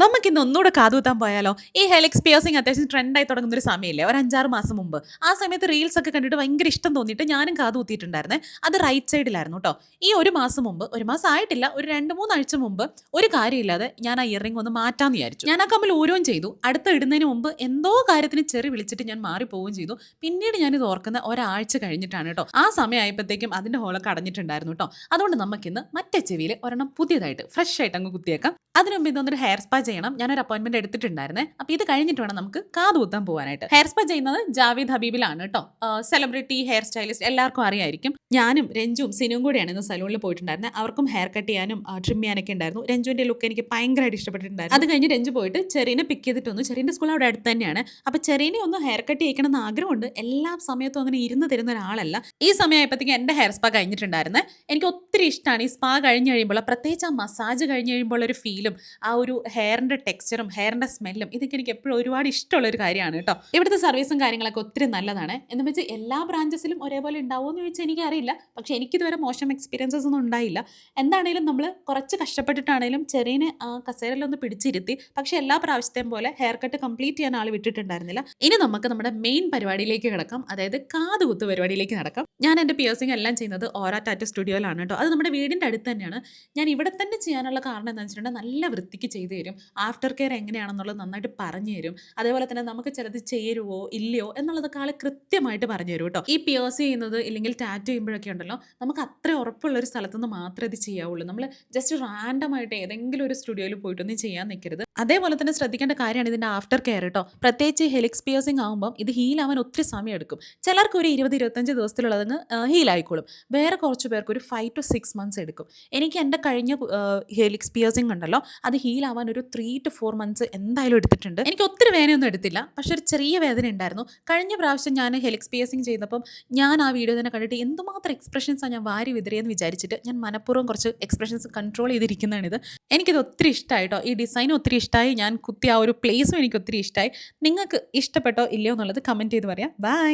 നമുക്ക് ഇന്ന് ഒന്നുകൂടെ കാതുകുത്താൻ പോയാലോ? ഈ ഹെലിക്സ് പിയേഴ്സിങ് അത്യാവശ്യം ട്രെൻഡായി തുടങ്ങുന്ന ഒരു സമയമില്ലേ? ഒരു അഞ്ചാറ് മാസം മുമ്പ്. ആ സമയത്ത് റീൽസ് ഒക്കെ കണ്ടിട്ട് ഭയങ്കര ഇഷ്ടം തോന്നിയിട്ട് ഞാനും കാതുകുത്തിയിട്ടുണ്ടായിരുന്നേ. അത് റൈറ്റ് സൈഡിലായിരുന്നു കേട്ടോ ഈ ഒരു മാസം മുമ്പ് ഒരു മാസം ആയിട്ടില്ല ഒരു രണ്ട് മൂന്നാഴ്ച മുമ്പ് ഒരു കാര്യമില്ലാതെ ഞാൻ ആ ഇയറിംഗ് ഒന്ന് മാറ്റാന്ന് വിചാരിച്ചു. ഞാൻ ആ കമ്മിൽ ഓരോന്നും ചെയ്തു. അടുത്ത ഇടുന്നതിന് മുമ്പ് എന്തോ കാര്യത്തിന് ചെറി വിളിച്ചിട്ട് ഞാൻ മാറിപ്പോവുകയും ചെയ്തു. പിന്നീട് ഞാനിത് ഓർക്കുന്ന ഒരാഴ്ച കഴിഞ്ഞിട്ടാണ് കേട്ടോ ആ സമയമായപ്പോഴത്തേക്കും അതിന്റെ ഹോളൊക്കെ അടഞ്ഞിട്ടുണ്ടായിരുന്നു കേട്ടോ അതുകൊണ്ട് നമുക്കിന്ന് മറ്റേ ചെവിയിൽ ഒരെണ്ണം പുതിയതായിട്ട് ഫ്രഷ് ആയിട്ട് അങ്ങ് കുത്തിയേക്കാം. അതിനുമുമ്പ് ഇതൊന്നൊരു ഹെയർ സ്പാ ചെയ്യണം. ഒരു അപ്പോയിന്റ്മെന്റ് എടുത്തിട്ടുണ്ടായിരുന്നേ. അപ്പോൾ ഇത് കഴിഞ്ഞിട്ട് വേണം നമുക്ക് കാത് കുത്താൻ പോകാനായിട്ട് ഹെയർ സ്പാ ചെയ്യുന്നത് ജാവേദ് ഹബീബിലാണ് കേട്ടോ. സെലിബ്രിറ്റി ഹെയർ സ്റ്റൈലിസ്റ്റ് എല്ലാവർക്കും അറിയായിരിക്കും. ഞാനും രഞ്ജുവും സിനുവും കൂടിയാണ് ഇന്ന് സലൂണിൽ പോയിട്ടുണ്ടായിരുന്നത് അവർക്കും ഹെയർ കട്ട് ചെയ്യാനും ട്രിം ചെയ്യാനൊക്കെ ഉണ്ടായിരുന്നു. രഞ്ജുവിന്റെ ലുക്ക് എനിക്ക് ഭയങ്കരമായിട്ട് ഇഷ്ടപ്പെട്ടിട്ടുണ്ടായിരുന്നു. അത് കഴിഞ്ഞ് രഞ്ജു പോയിട്ട് ചെറിയനെ പിക്ക് ചെയ്തിട്ട് വന്നു. ചെറീന്റെ സ്കൂൾ അവിടെ അടുത്ത് തന്നെയാണ്. അപ്പോൾ ചെറിയനെ ഒന്ന് ഹെയർ കട്ട് ചെയ്യിക്കണമെന്ന് ആഗ്രഹമുണ്ട്. എല്ലാ സമയത്തും അങ്ങനെ ഇരുന്ന് തരുന്ന ഒരാളല്ല. ഈ സമയമായപ്പോഴത്തേക്കും എന്റെ ഹെയർ സ്പാ കഴിഞ്ഞിട്ടുണ്ടായിരുന്നു. എനിക്ക് ഒത്തിരി ഇഷ്ടമാണ് ഈ സ്പാ കഴിഞ്ഞ് കഴിയുമ്പോൾ പ്രത്യേകിച്ച് ആ മസാജ് കഴിഞ്ഞ് കഴിയുമ്പോൾ ഒരു ഫീലും ആ ഒരു ഹെയറിന്റെ ടെക്സ്ചറും ഹെയറിന്റെ സ്മെല്ലും ഇതൊക്കെ എനിക്ക് എപ്പോഴും ഒരുപാട് ഇഷ്ടമുള്ള ഒരു കാര്യമാണ് കേട്ടോ. ഇവിടുത്തെ സർവീസും കാര്യങ്ങളൊക്കെ ഒത്തിരി നല്ലതാണ്. എന്ന് വെച്ചാൽ എല്ലാ ബ്രാഞ്ചസിലും ഒരേപോലെ ഉണ്ടാവുമോ എന്ന് ചോദിച്ചാൽ എനിക്കറിയില്ല. പക്ഷേ എനിക്കിതുവരെ മോശം എക്സ്പീരിയൻസസ് ഒന്നും ഉണ്ടായില്ല. എന്താണേലും നമ്മൾ കുറച്ച് കഷ്ടപ്പെട്ടിട്ടാണേലും ചെറിയനെ കസേരയിലൊന്ന് പിടിച്ചിരുത്തി പക്ഷേ എല്ലാ പ്രാവശ്യത്തെയും പോലെ ഹെയർ കട്ട് കംപ്ലീറ്റ് ചെയ്യാൻ ആൾ വിട്ടിട്ടുണ്ടായിരുന്നില്ല. ഇനി നമുക്ക് നമ്മുടെ മെയിൻ പരിപാടിയിലേക്ക് കിടക്കാം. അതായത് കാത് കുത്ത് പരിപാടിയിലേക്ക് നടക്കാം. ഞാൻ എന്റെ പിയേഴ്സിംഗ് എല്ലാം ചെയ്യുന്നത് ഓരോ ടാറ്റ സ്റ്റുഡിയോയിലാണ് കേട്ടോ. അത് നമ്മുടെ വീടിന്റെ അടുത്ത് തന്നെയാണ്. ഞാൻ ഇവിടെ തന്നെ ചെയ്യാനുള്ള കാരണം എന്താണെന്ന് വെച്ചിട്ടുണ്ടെങ്കിൽ നല്ല വൃത്തിക്ക് ചെയ്തു തരും. ആഫ്റ്റർ കെയർ എങ്ങനെയാണെന്നുള്ളത് നന്നായിട്ട് പറഞ്ഞു തരും. അതേപോലെ തന്നെ നമുക്ക് ചിലത് ചേരുവോ ഇല്ലയോ എന്നുള്ളതൊക്കെ ആൾ കൃത്യമായിട്ട് പറഞ്ഞു തരും കേട്ടോ. ഈ പിയേഴ്സ് ചെയ്യുന്നത് ഇല്ലെങ്കിൽ ടാറ്റു ചെയ്യുമ്പോഴൊക്കെ ഉണ്ടല്ലോ നമുക്ക് അത്ര ഉറപ്പുള്ള ഒരു സ്ഥലത്തുനിന്ന് മാത്രമേ ഇത് ചെയ്യാവുള്ളൂ. നമ്മൾ ജസ്റ്റ് റാൻഡമായിട്ട് ഏതെങ്കിലും ഒരു സ്റ്റുഡിയോയിൽ പോയിട്ടൊന്നും ചെയ്യാൻ നിൽക്കരുത് അതേപോലെ തന്നെ ശ്രദ്ധിക്കേണ്ട കാര്യമാണ് ഇതിന്റെ ആഫ്റ്റർ കെയർ കേട്ടോ പ്രത്യേകിച്ച് ഹെലിക്സ് പിയേഴ്സിംഗ് ആകുമ്പോൾ ഇത് ഹീലാവാൻ ഒത്തിരി സമയമെടുക്കും ചിലർക്ക് ഒരു ഇരുപത് ഇരുപത്തഞ്ച് ദിവസത്തിലുള്ളതങ്ങ് ഹീലായിക്കോളും വേറെ കുറച്ച് പേർക്ക് ഒരു ഫൈവ് ടു സിക്സ് മന്ത്സ് എടുക്കും. എനിക്ക് എന്റെ കഴിഞ്ഞ ഹെലിക്സ് പിയേഴ്സിംഗ് ഉണ്ടല്ലോ അത് ഹീലാവാൻ ഒരു ത്രീ ടു ഫോർ മന്ത്സ് എന്തായാലും എടുത്തിട്ടുണ്ട്. എനിക്ക് ഒത്തിരി വേദനയൊന്നും എടുത്തില്ല. പക്ഷെ ഒരു ചെറിയ വേദന ഉണ്ടായിരുന്നു. കഴിഞ്ഞ പ്രാവശ്യം ഞാൻ ഹെലിക്സ് പിയേഴ്സിംഗ് ചെയ്തപ്പം ഞാൻ ആ വീഡിയോ തന്നെ കണ്ടിട്ട് എന്തുമാത്രം എക്സ്പ്രഷൻസാണ് ഞാൻ വാരി വിതറിയെന്ന് വിചാരിച്ചിട്ട് ഞാൻ മനഃപൂർവം കുറച്ച് എക്സ്പ്രഷൻസ് കൺട്രോൾ ചെയ്തിരിക്കുന്നതാണിത്. എനിക്കിത് ഒത്തിരി ഇഷ്ടമായിട്ടോ ഈ ഡിസൈൻ ഒത്തിരി ഇഷ്ടമായി ഞാൻ കുത്തിയ ആ ഒരു പ്ലേസും എനിക്ക് ഒത്തിരി ഇഷ്ടമായി നിങ്ങൾക്ക് ഇഷ്ടപ്പെട്ടോ ഇല്ലയോ എന്നുള്ളത് കമന്റ് ചെയ്ത് പറയാം. ബൈ